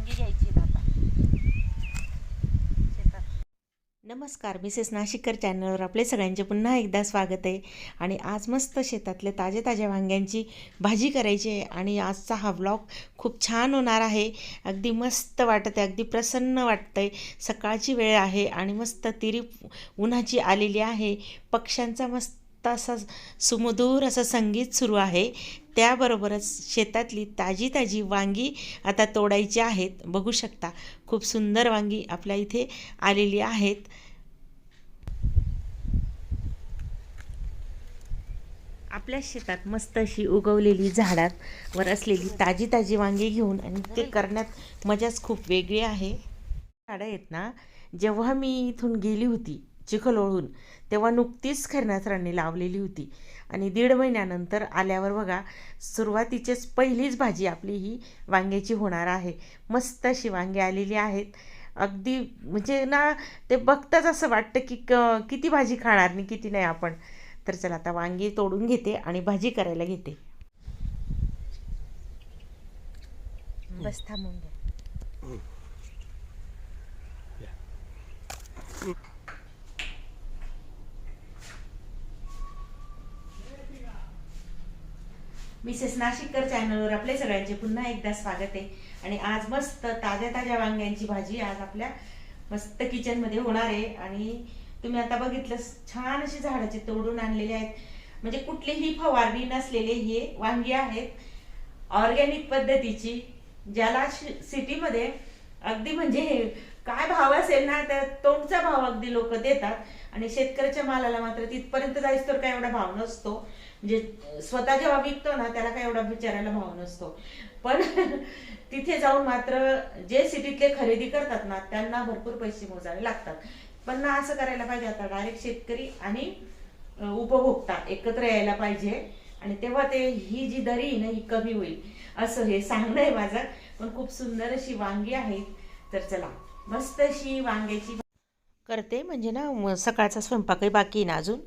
वांगी घ्यायची आता. शेतात. नमस्कार मिसेस नाशिककर चॅनलवर आपले सगळ्यांचे पुन्हा एकदा स्वागत आहे. आणि आज मस्त शेतातले ताज्या ताज्या वांग्यांची भाजी करायची आहे आणि आजचा हा व्लॉग खूप छान होणार आहे. अगदी मस्त वाटत आहे अगदी प्रसन्न वाटतं आहे सकाळची वेळ आहे आणि मस्त तिरी उन्हाची आलेली आहे. पक्ष्यांचा मस्त असा सुमधूर असं संगीत सुरू आहे. त्याबरोबरच शेतातली ताजी ताजी वांगी आता तोडायची आहेत. बघू शकता खूप सुंदर वांगी आपल्या इथे आलेली आहेत. आपल्या शेतात मस्त अशी उगवलेली झाडांवर असलेली ताजी ताजी वांगी घेऊन आणि ते करण्यात मजाच खूप वेगळी आहे. झाडं आहेत ना जेव्हा मी इथून गेली होती चिखलोळहून. तेव्हा नुकतीच खरणासरांनी लावलेली होती. आणि दीड महिन्यानंतर आल्यावर बघा सुरुवातीचेच पहिलीच भाजी आपली ही वांग्याची होणार आहे. मस्त अशी वांगी आलेली आहेत. अगदी म्हणजे ना ते बघताच असं वाटतं की क किती भाजी खाणार नाही किती नाही आपण. तर चला आता वांगी तोडून घेते आणि भाजी करायला घेते. बस थांबून घ्या. मिसेस नाशिककर चॅनलवर आपले सगळ्यांचे पुन्हा एकदा स्वागत आहे. आणि आज मस्त ताज्या ताज्या वांग्यांची भाजी आज आपल्या मस्त किचनमध्ये होणार आहे. आणि तुम्ही आता बघितलं छान अशी झाडाचे तोडून आणलेले आहेत. म्हणजे कुठलीही फवारणी नसलेले हे वांगी आहेत. ऑर्गॅनिक पद्धतीची ज्याला शि- सिटीमध्ये अगदी म्हणजे काय भाव असेल ना तर तोंडचा भाव अगदी लोक देतात. आणि शेतकऱ्याच्या मालाला मात्र तिथपर्यंत जायच तर काय एवढा भाव नसतो. म्हणजे स्वतः जेव्हा विकतो ना त्याला काय एवढा विचारायला भाव नसतो. पण तिथे जाऊन मात्र जे सिटीतले खरेदी करतात ना त्यांना भरपूर पैसे मोजावे लागतात. पण ना असं करायला पाहिजे आता डायरेक्ट शेतकरी आणि उपभोक्ता एकत्र यायला पाहिजे. आणि तेव्हा ते ही जी दरी आहे ना ही कमी होईल. असं हे सांगणं आहे माझं. पण खूप सुंदर अशी वांगी आहेत. तर चला मस्त अशी वांग्याची करते म्हणजे ना म- सकाळचा स्वयंपाकही बाकी आहे ना अजून.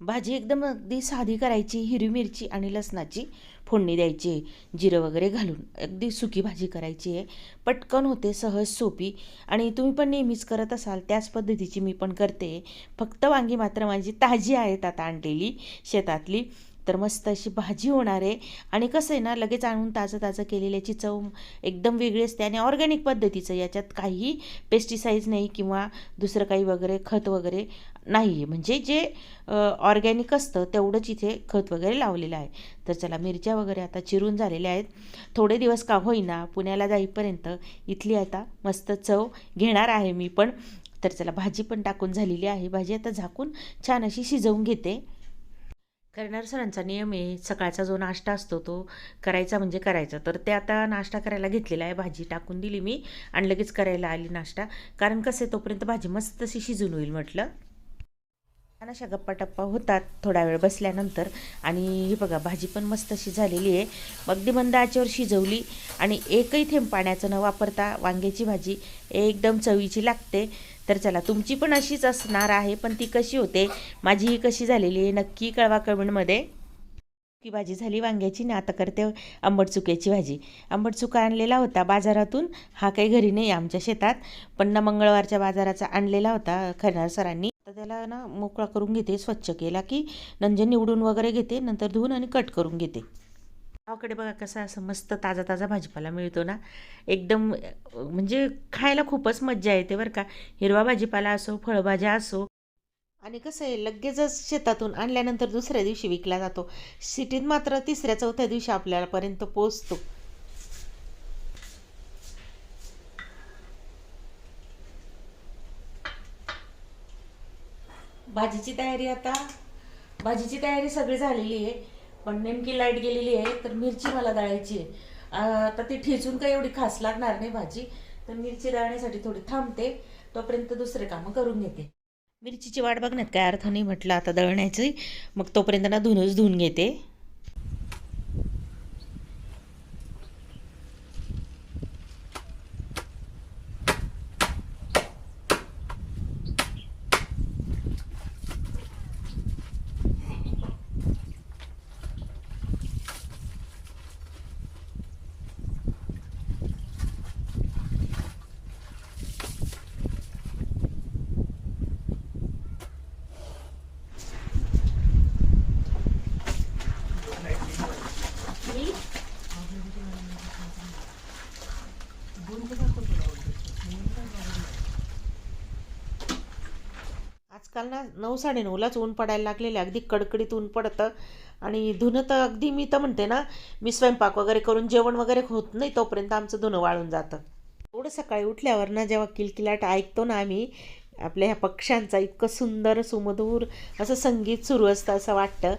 भाजी एकदम अगदी साधी करायची हिरवी मिरची आणि लसणाची फोडणी द्यायची आहे जिरं वगैरे घालून. अगदी सुकी भाजी करायची आहे. पटकन होते सहज सोपी. आणि तुम्ही पण नेहमीच करत असाल त्याच पद्धतीची मी पण करते. फक्त वांगी मात्र माझी ताजी आहेत आता आणलेली शेतातली. तर मस्त अशी भाजी होणार आहे. आणि कसं आहे ना लगेच आणून ताजं ताजं केलेल्याची चव एकदम वेगळी असते. आणि ऑर्गॅनिक पद्धतीचं याच्यात काहीही पेस्टिसाईज नाही किंवा दुसरं काही वगैरे खत वगैरे नाही आहे म्हणजे जे ऑर्गॅनिक असतं तेवढंच इथे खत वगैरे लावलेलं आहे. तर चला मिरच्या वगैरे आता चिरून झालेल्या आहेत. थोडे दिवस का होईना पुण्याला जाईपर्यंत इथली आता मस्त चव घेणार आहे मी पण. तर चला भाजी पण टाकून झालेली आहे. भाजी आता झाकून छान अशी शिजवून घेते. करणार सरांचा नियम आहे सकाळचा जो नाश्ता असतो तो करायचा म्हणजे करायचा. तर ते आता नाश्ता करायला घेतलेला आहे भाजी टाकून दिली मी आणि लगेच करायला आली नाश्ता. कारण कसं आहे तोपर्यंत भाजी मस्त तशी शिजून होईल म्हटलं. छान अशा गप्पाटप्पा होतात थोडा वेळ बसल्यानंतर. आणि ही बघा भाजी पण मस्त अशी झालेली आहे. अगदी मंद आचेवर शिजवली आणि एकही थेंब पाण्याचं न वापरता वांग्याची भाजी एकदम चवीची लागते. तर चला तुमची पण अशीच असणार आहे पण ती कशी होते? माझी ही कशी झालेली आहे नक्की कळवा कमेंटमध्ये. की भाजी झाली वांग्याची ना आता करते आंबट चुक्याची भाजी. आंबट चुका आणलेला होता बाजारातून हा काही घरी नाही आमच्या शेतात पण ना मंगळवारच्या बाजाराचा आणलेला होता खरणार सरांनी. तर त्याला ना मोकळा करून घेते स्वच्छ केला की नंतर निवडून वगैरे घेते नंतर धुवून आणि कट करून घेते. गावाकडे बघा कसा असं मस्त ताजा ताजा भाजीपाला मिळतो ना. एकदम म्हणजे खायला खूपच मज्जा येते बरं का. हिरवा भाजीपाला असो फळभाज्या असो. आणि कसं आहे लगेचच शेतातून आणल्यानंतर दुसऱ्या दिवशी विकला जातो. सिटीत मात्र तिसऱ्या चौथ्या दिवशी आपल्यापर्यंत पोचतो भाजीची तयारी आता. भाजीची तयारी सगळी झालेली आहे. पण नेमकी लाइट गेलेली आहे तर मिरची मला दळायची आहे. आता ती ठेचून काही एवढी खास लागणार नाही भाजी. तर मिरची दळण्यासाठी थोडी थांबते. तोपर्यंत दुसरे कामं करून घेते. मिरचीची वाट बघण्यात काय अर्थ नाही म्हटलं आता दळण्याची. मग तोपर्यंत ना धुनच धुवून घेते. आजकाल ना नऊ साडेनऊलाच ऊन पडायला लागलेले अगदी कडकडीत ऊन पडतं. आणि धुणं तर अगदी मी तर म्हणते ना मी स्वयंपाक वगैरे करून जेवण वगैरे होत नाही तोपर्यंत आमचं धुणं वाळून जातं. थोडं सकाळी उठल्यावर ना जेव्हा किलकिलाट ऐकतो ना आम्ही आपल्या ह्या पक्ष्यांचा इतकं सुंदर सुमधूर असं संगीत सुरू असतं असं वाटतं.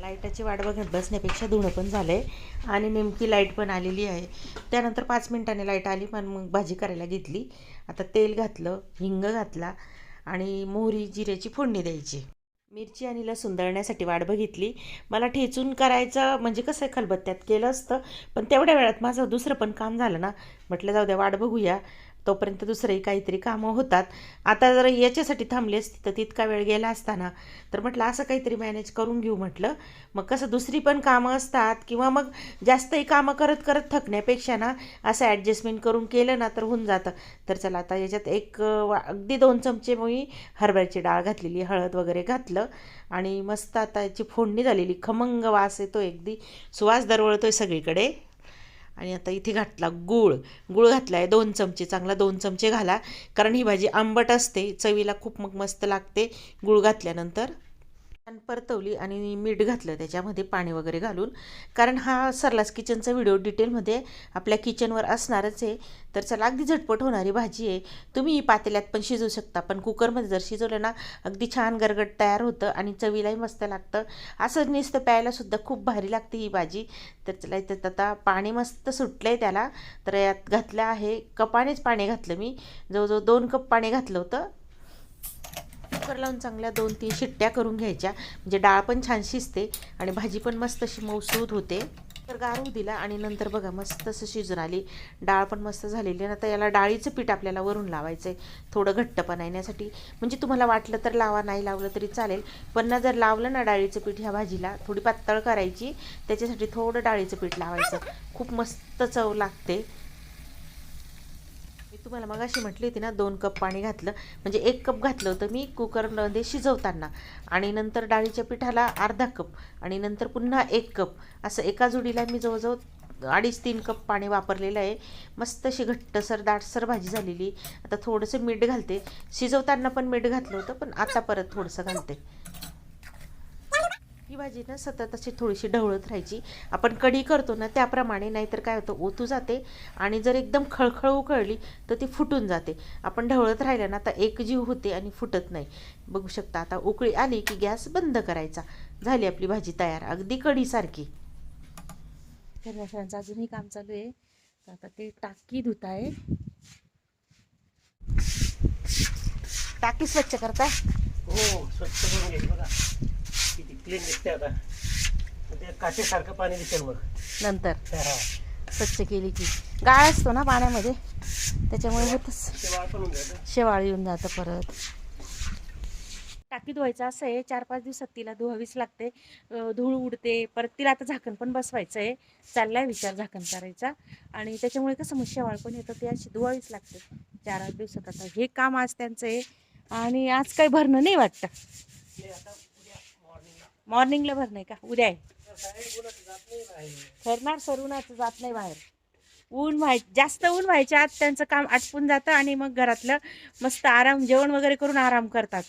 लाईटाची वाट बघत बसण्यापेक्षा धुणं पण झालं आहे आणि नेमकी लाइट पण आलेली आहे. त्यानंतर पाच मिनटाने लाइट आली पण मग भाजी करायला घेतली. आता तेल घातलं हिंग घातला आणि मोहरी जिऱ्याची फोडणी द्यायची. मिरची आणि लसूण दळण्यासाठी वाट बघितली. मला ठेचून करायचं म्हणजे कसं आहे खलबत्त्यात केलं असतं पण तेवढ्या वेळात माझं दुसरं पण काम झालं ना. म्हटलं जाऊ द्या वाट बघूया. तोपर्यंत दुसरंही काहीतरी कामं होतात. आता जर याच्यासाठी थांबली असती तर तितका वेळ गेला असताना. तर म्हटलं असं काहीतरी मॅनेज करून घेऊ म्हटलं. मग कसं दुसरी पण कामं असतात किंवा मग जास्तही कामं करत करत थकण्यापेक्षा ना असं ॲडजस्टमेंट करून केलं ना तर होऊन जातं. तर चला आता याच्यात एक अगदी दोन चमचे मी हरभऱ्याची डाळ घातलेली हळद वगैरे घातलं. आणि मस्त आता याची फोडणी झालेली खमंग वास येतो अगदी. सुवास दरवळतो आहे सगळीकडे. आणि आता इथे घातला गूळ. गूळ घातला आहे दोन चमचे चांगला दोन चमचे घाला. कारण ही भाजी आंबट असते चवीला खूप मग मस्त लागते. गूळ घातल्यानंतर परतवली आणि मीठ घातलं त्याच्यामध्ये पाणी वगैरे घालून. कारण हा सरलास किचनचा व्हिडिओ डिटेलमध्ये आपल्या किचनवर असणारच आहे. तर चला अगदी झटपट होणारी भाजी आहे. तुम्ही ही पातेल्यात पण शिजवू शकता. पण कुकरमध्ये जर शिजवलं ना अगदी छान गरगट तयार होतं आणि चवीलाही मस्त लागतं. असं नुसतं प्यायलासुद्धा खूप भारी लागते ही भाजी. तर चला इथं आता पाणी मस्त सुटलं आहे त्याला. तर यात घातलं आहे कपानेच पाणी घातलं मी. जवळजवळ दोन कप पाणी घातलं होतं. कुकर लावून चांगल्या दोन तीन शिट्ट्या करून घ्यायच्या. म्हणजे डाळ पण छान शिजते आणि भाजी पण मस्त अशी मौसूद होते. तर गारू दिला आणि नंतर बघा मस्त असं शिजून आली डाळ पण मस्त झालेली आहे. आता याला डाळीचं पीठ आपल्याला वरून लावायचं आहे थोडं घट्टपणा येण्यासाठी म्हणजे तुम्हाला वाटलं तर लावा नाही लावलं तरी चालेल. पण ना जर लावलं ना डाळीचं पीठ ह्या भाजीला थोडी पातळ करायची. त्याच्यासाठी थोडं डाळीचं पीठ लावायचं. खूप मस्त चव लागते. तुम्हाला मग अशी म्हटली होती ना दोन कप पाणी घातलं. म्हणजे एक कप घातलं होतं मी कुकरमध्ये शिजवताना. आणि नंतर डाळीच्या पिठाला अर्धा कप. आणि नंतर पुन्हा एक कप. असं एका जुडीला मी जवळजवळ अडीच तीन कप पाणी वापरलेलं आहे. मस्त अशी घट्टसर दाटसर भाजी झालेली. आता थोडंसं मीठ घालते. शिजवताना पण मीठ घातलं होतं पण आता परत थोडंसं घालते. भाजी ना सतत अशी थोडीशी ढवळत राहायची. आपण कढी करतो ना त्याप्रमाणे नाहीतर काय होतं ओतू जाते आणि जर एकदम खळखळ उकळली तर ती फुटून जाते. आपण ढवळत राहिलं ना तर एक जीव होते आणि फुटत नाही. बघू शकता आता उकळी आली की गॅस बंद करायचा. झाली आपली भाजी तयार अगदी कढीसारखी. तर अजूनही काम चालू आहे. तर आता ते टाकी धुत आहे टाकी स्वच्छ करताय? हो स्वच्छ करून बघा. क्लीन दिसते आता. ते काचेसारखं पाणी दिसेल मग नंतर. हा. स्वच्छ केली की. गाळ असतो ना पाण्यामध्ये? त्याच्यामुळे होतच. ते वाळ पण होऊन जातं. शेवाळ येऊन जातं परत. टाकी धुवायचं असं आहे. चार पाच दिवसात तिला धुवावीच लागते. अं, धूळ उडते. परत तिला आता झाकण पण बसवायचं आहे चाललाय विचार झाकण करायचा. आणि त्याच्यामुळे कसं मग शेवाळ पण येतं. ती अशी धुवावीच लागते. चार आठ दिवसात. आता हे काम आज त्यांचं आहे. आणि आज काही भरणं नाही वाटतं. ते आता उद्या मॉर्निंगला भरणं आहे का? उद्या आहे. नाही. ठरणार सरुणाचं जात नाही बाहेर. ऊन व्हाय जास्त ऊन व्हायच्या आत त्यांचं काम आटपून जातं आणि मग घरातलं मस्त आराम जेवण वगैरे करून आराम करतात.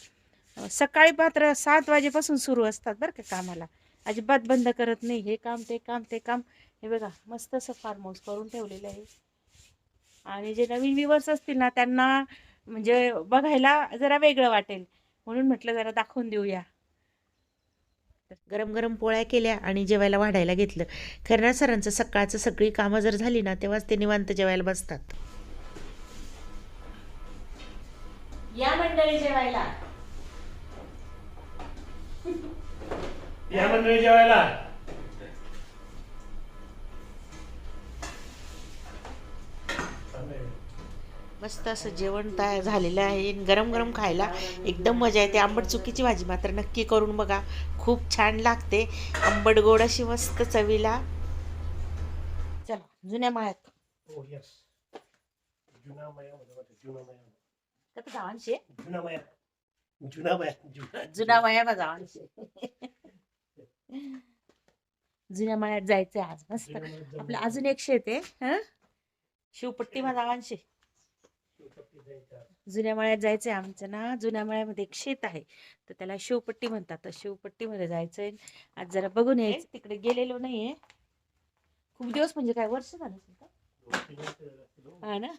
सकाळी मात्र सात वाजेपासून सुरू असतात बरं का कामाला. अजिबात बंद करत नाही. हे काम ते काम ते काम. हे बघा मस्त असं फार्म हाऊस करून ठेवलेलं आहे. आणि जे नवीन व्ह्युअर्स असतील ना त्यांना म्हणजे बघायला जरा वेगळं वाटेल. म्हणून म्हटलं जरा दाखवून देऊया. गरम गरम पोळ्या केल्या आणि जेवायला वाढायला घेतलं. खरं सरांचं सकाळचं सगळी कामं जर झाली ना तेव्हाच ते निवांत जेवायला बसतात. या मंडळी जेवायला. या मंडळी जेवायला. मस्त असं जेवण तयार झालेलं आहे. गरम गरम खायला एकदम मजा येते. आंबट चुकीची भाजी मात्र नक्की करून बघा. खूप छान लागते. आंबट गोड अशी मस्त चवीला. चला जुन्या माळ्यात. हो जुना मया जुन्या माळ्यात जायचंय आज मस्त. आपलं अजून एक शेत आहे हं? शिवपट्टी मा जायचं. जुन्या मळ्यात जायचंय आमचं ना जुन्या मळ्यामध्ये एक शेत आहे. तर त्याला शिवपट्टी म्हणतात. तर शिवपट्टीमध्ये जायचंय. आज जरा बघून यायचं. तिकडे गेलेलो नाहीये. खूप दिवस म्हणजे काय वर्ष झालं हो. ना?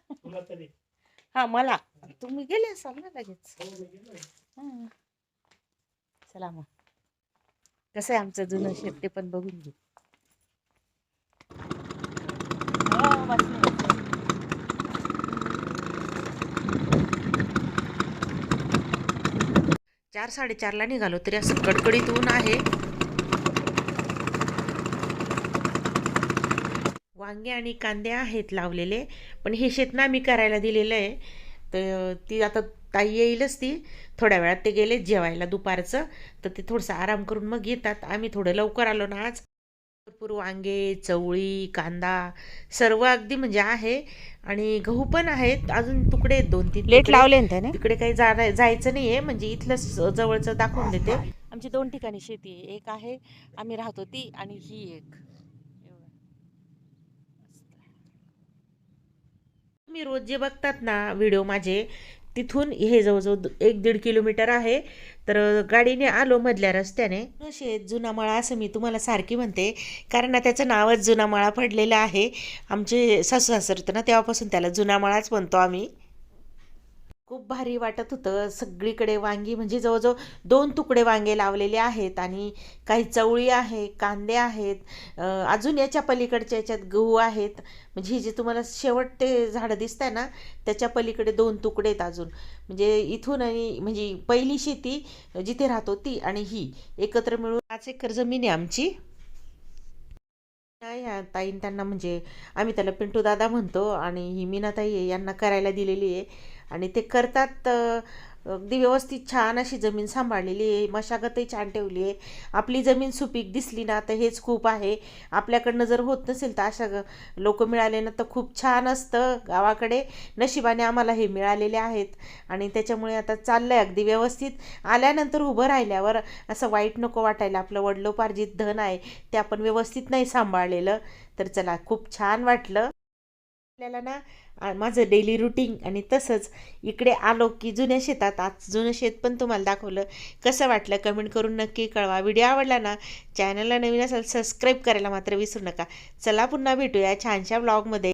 हा मला. तुम्ही गेले असाल ना लगेच. हा. चला मग. कसं आहे आमचं जुनं शेत ते पण बघून घेऊ चार साडेचारला निघालो तरी असं कडकडीत ऊन आहे. वांगे आणि कांदे आहेत लावलेले पण हे शेत ना मी करायला दिलेलं आहे. तर ती आता ताई येईलच ती थोड्या वेळात ते गेले जेवायला दुपारचं. तर ते थोडंसं आराम करून मग येतात. आम्ही थोडं लवकर आलो ना आज. भरपूर वांगे चवळी कांदा सर्व अगदी म्हणजे आहे आणि गहू पण आहेत. अजून तुकडे आहेत दोन तीन लेट. लावले तिकडे काही जायचं नाहीये. म्हणजे इथलं जवळचं दाखवून देते. आमची दोन ठिकाणी शेती आहे. एक आहे आम्ही राहतो ती आणि ही एक. तुम्ही रोज जे बघतात ना व्हिडिओ माझे तिथून हे जवळजवळ एक दीड किलोमीटर आहे. तर गाडीने आलो मधल्या रस्त्याने. शेत जुनामाळा असं मी तुम्हाला सारखी म्हणते. कारण ना त्याचं नावच जुनामाळा पडलेलं आहे. आमचे सासू सासर तर ना तेव्हापासून त्याला जुनामाळाच म्हणतो आम्ही. खूप भारी वाटत होतं. सगळीकडे वांगी म्हणजे जवळजवळ दोन तुकडे वांगे लावलेले आहेत आणि काही चवळी आहे कांदे आहेत अजून याच्या पलीकडच्या याच्यात गहू आहेत. म्हणजे हे जे तुम्हाला शेवट ते झाडं दिसत आहे ना त्याच्या पलीकडे दोन तुकडे आहेत अजून. म्हणजे इथून आणि म्हणजे पहिली शेती जिथे राहतो ती आणि ही. एकत्र मिळून पाच एकर जमीन आहे आमची. नाही ह्या ताईन त्यांना म्हणजे आम्ही त्याला पिंटू दादा म्हणतो आणि ही मीनाताई आहे यांना करायला दिलेली आहे. आणि ते करतात अगदी व्यवस्थित छान अशी जमीन सांभाळलेली आहे मशागतही छान ठेवली आहे. आपली जमीन सुपीक दिसली ना तर हेच खूप आहे. आपल्याकडनं जर होत नसेल तर अशा लोक मिळाले ना तर खूप छान असतं गावाकडे. नशिबाने आम्हाला हे मिळालेले आहेत. आणि त्याच्यामुळे आता चाललं आहे अगदी व्यवस्थित. आल्यानंतर उभं राहिल्यावर असं वाईट नको वाटायला आपलं वडलोपार्जित धन आहे ते आपण व्यवस्थित नाही सांभाळलेलं. तर चला खूप छान वाटलं. आपल्याला ना माझं डेली रुटीन आणि तसंच इकडे आलो की जुन्या शेतात आज जुनं शेत पण तुम्हाला दाखवलं. कसं वाटलं कमेंट करून नक्की कळवा. व्हिडिओ आवडला ना चॅनलला नवीन असाल सबस्क्राईब करायला मात्र विसरू नका. चला पुन्हा भेटूया छानशा ब्लॉगमध्ये